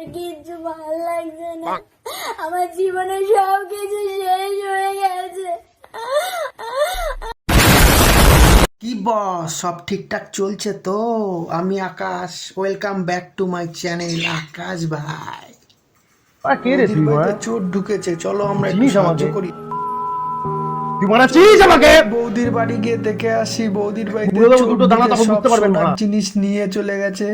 ভালো লাগছে না। আমার জীবনে সব কিছু শেষ হয়ে গেছে। কি বস সব ঠিকঠাক চলছে তো? আমি Akash welcome back to my channel Akash ভাই। কে রে তুই চোর ঢুকেছে চলো আমরা একটু সাহায্য করি। তুই মারাচ্ছিস আমাকে? বৌদির বাড়ি গিয়ে দেখে আসি বৌদির বাড়িতে বুড়ো দুটো দানা তখন বুঝতে পারবেন না। জিনিস নিয়ে চলে গেছে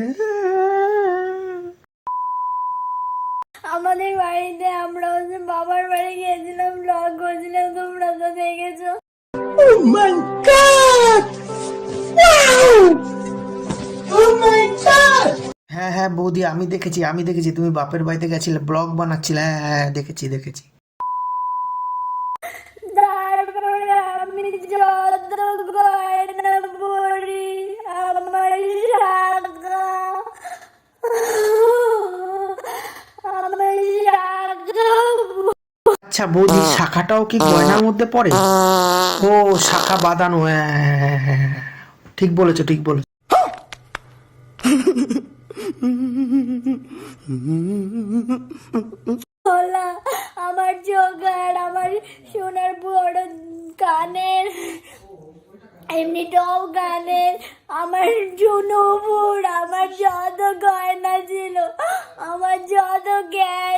আমাদের বাড়িতে আমরা হচ্ছে বাবার বাড়ি গিয়েছিলাম ব্লগ করছিলাম তোমরা তো দেখেছ। হ্যাঁ হ্যাঁ বৌদি আমি দেখেছি আমি দেখেছি। তুমি বাপের বাড়িতে গেছিলে ব্লগ বানাচ্ছিলে। হ্যাঁ হ্যাঁ হ্যাঁ, দেখেছি দেখেছি তারপরে আমি যত গয়না পড়ি আমার শাখা আমার শাখা আচ্ছা বৌদি শাখাটাও কি গয়নার মধ্যে পড়ে? ও শাখা বাঁধানো হ্যাঁ হ্যাঁ, হ্যাঁ। ঠিক বলেছ ঠিক বলেছ। গলা আমার জোগাড় আমার সোনার বড় কানের এমনিটাও গানের আমার জুনুপুর আমার যত গয়না ছিল আমার যত টাকা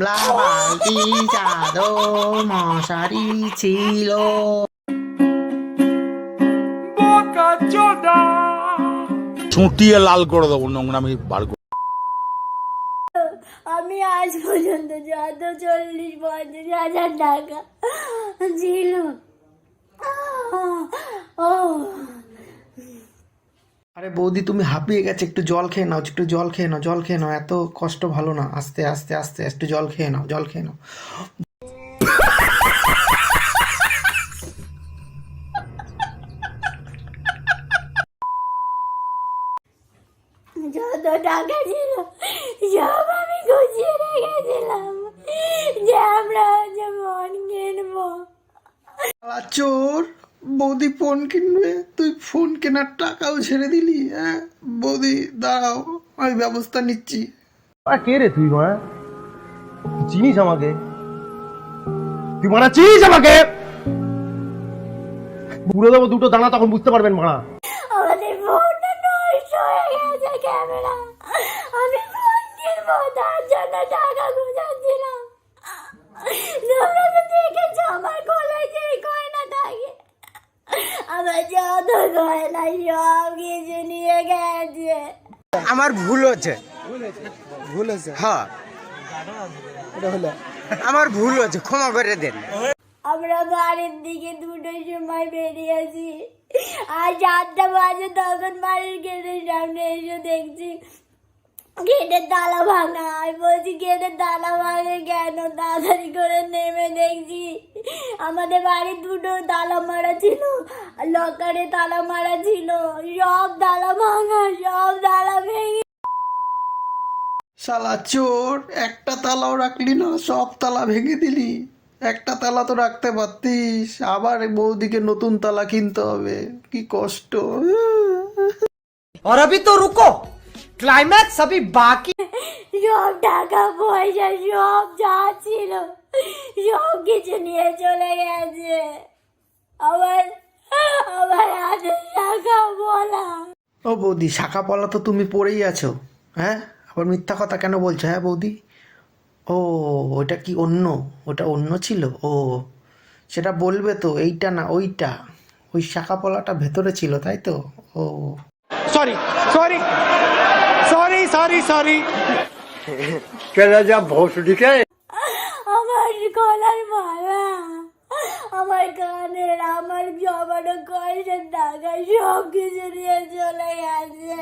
আমলা বালতি চাদর মশারি ছিল চুটিয়ে লাল করে দেবো নোংরামি বার করে আমি আজ পর্যন্ত যত চল্লিশ পঞ্চাশ হাজার টাকা ছিল ও আরে বৌদি তুমি হাঁপিয়ে গেছে একটু জল খেয়ে নাও একটু জল খেয়ে নাও জল খেয়ে নাও এত কষ্ট ভালো না আস্তে আস্তে আস্তে একটু জল খেয়ে নাও জল খেয়ে নাও। যত টাকা ছিল সব আমি গুছিয়ে রেখেছিলাম যে আমরা হচ্ছে মন কিনবো। চোর! বৌদি ফোন কিনবে, তুই ফোন কেনার টাকাও ছেড়ে দিলি হ্যাঁ? বৌদি, দাঁড়াও, আমি ব্যবস্থা নিচ্ছি। কে রে তুই মা চিনিস আমাকে? তুই মারাচ্ছিস আমাকে? বুড়ো দেবো দুটো দানা তখন বুঝতে পারবেন মারা আমাদের ফোনটা নষ্ট হয়ে গেছে ক্যামেরা আমি ফোন কিনবো তার জন্য টাকা গুছাচ্ছিলাম তোমরা তো দেখেছ আমার গলায় যে গয়না থাকে আমার যত গয়না সব কিছু নিয়ে গেছে আমার ভুল হচ্ছে। ভুল হচ্ছে হ্যাঁ। আমার ভুল হচ্ছে ক্ষমা করে দেন। আমরা বাড়ির দিকে দুটো সময় বেরিয়েছি। আর চারটা বাজে তখন বাড়ির গেটের সামনে গেটের তালা ভাঙা আমি বলছি গেটের তালা ভাঙে কেন তাড়াতাড়ি করে নেমে দেখছি আমাদের বাড়ির দুটো তালা মারা ছিল আর লকারে তালা মারা ছিল সব তালা ভাঙা সব তালা ভেঙে শালা চোর একটা তালাও রাখলি না সব তালা ভেঙে দিলি একটা তালা তো রাখতে পারতিস আবার বৌদিকে নতুন তালা কিনতে হবে কি কষ্ট और अभी तो रुको ক্লাইম্যাক্স আমি বাকি সব টাকা পয়সা সব যা ছিল সব কিছু নিয়ে চলে গেছে। আবার আবার হাতে শাখা বলা ও বৌদি শাখা পলা তো তুমি পড়েই আছো হ্যাঁ? আবার মিথ্যা কথা কেন বলছো হ্যাঁ বৌদি? ও ওটা কি অন্য? ওটা অন্য ছিল? ও সেটা বলবে তো এইটা না ওইটা। ওই শাখা পলাটা ভেতরে ছিল তাই তো? ও। Sorry sorry sorry sorry sorry কেনা যা ভোসডিকে আমার গলার মালা আমার কানের আমার জমানো কয়েছের টাকা সব কিছু নিয়ে চলে গেছে।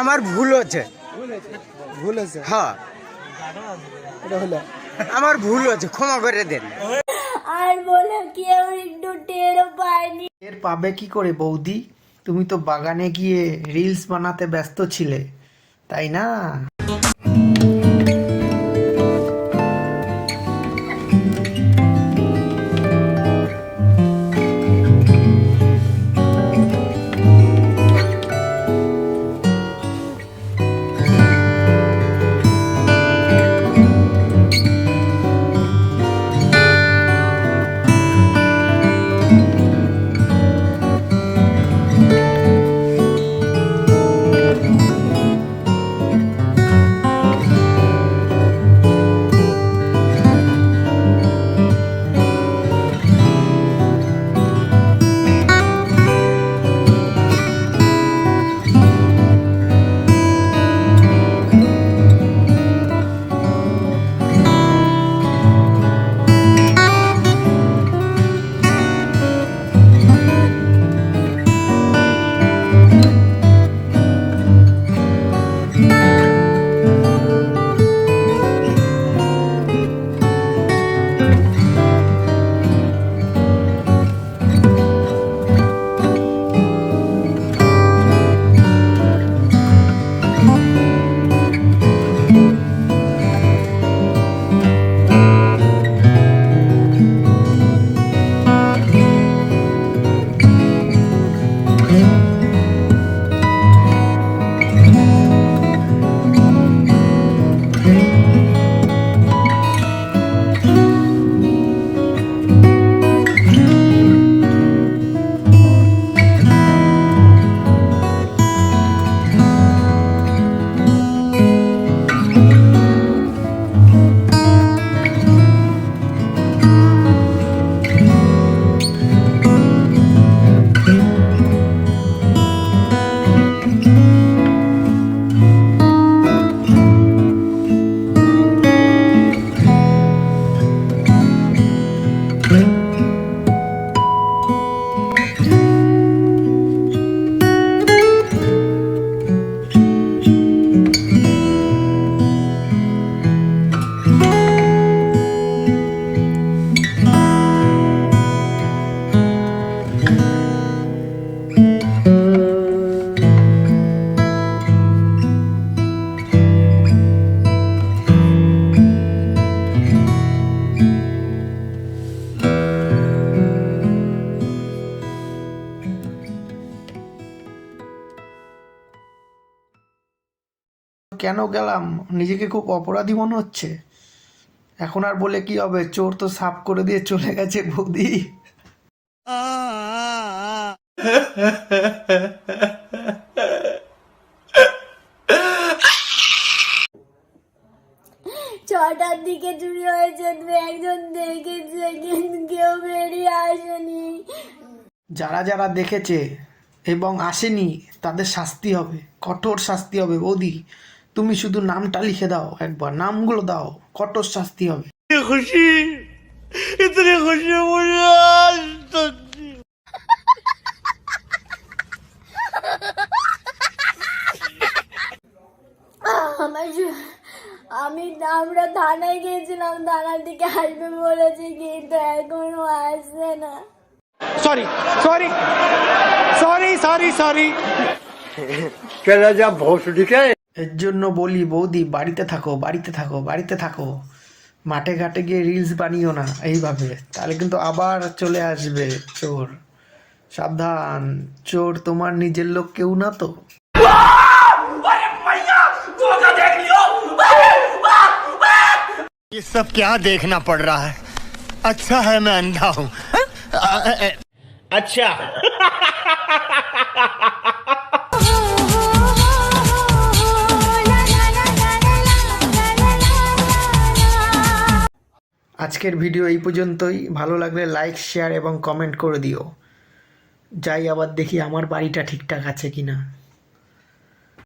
আমার ভুল হচ্ছে। ভুল হচ্ছে হ্যাঁ। আমার ভুল হচ্ছে ক্ষমা করে দেন। আর বলে কেউ একটু টেরও পায়নি এর পাবে কি করে বৌদি? তুমি তো বাগানে গিয়ে রিলস বানাতে ব্যস্ত ছিলে, তাই না? কেন গেলাম? নিজেকে খুব অপরাধী মনে হচ্ছে। এখন আর বলে কি হবে? চোর তো সাফ করে দিয়ে চলে গেছে বৌদি ছটার দিকে চুরি হয়েছে একজন দেখেছে কিন্তু কেউ বেরিয়ে আসেনি। যারা যারা দেখেছে এবং আসেনি তাদের শাস্তি হবে। কঠোর শাস্তি হবে বৌদি। তুমি শুধু নামটা লিখে দাও একবার নামগুলো দাও কত শাস্তি হবে। খুশি? ইতনি খুশি আমি আমরা থানায় গিয়েছিলাম থানার দিকে আসবে বলেছি কিন্তু এখনও আসবে না। Sorry sorry sorry sorry sorry কেন যা ভোট এর জন্য বলি বৌদি বাড়িতে থাকো বাড়িতে থাকো বাড়িতে থাকো মাঠে ঘাটে গিয়ে রিলস বানিও না এইভাবে তাহলে কিন্তু আবার চলে আসবে চোর সাবধান চোর তোমার নিজের লোক কেউ না তো ये सब क्या देखना पड़ रहा है अच्छा है मैं अंधा हूँ আজকের ভিডিও এই পর্যন্তই। ভালো লাগলে লাইক শেয়ার এবং কমেন্ট করে দিও। যাই আবার দেখি আমার বাড়িটা ঠিকঠাক আছে কিনা।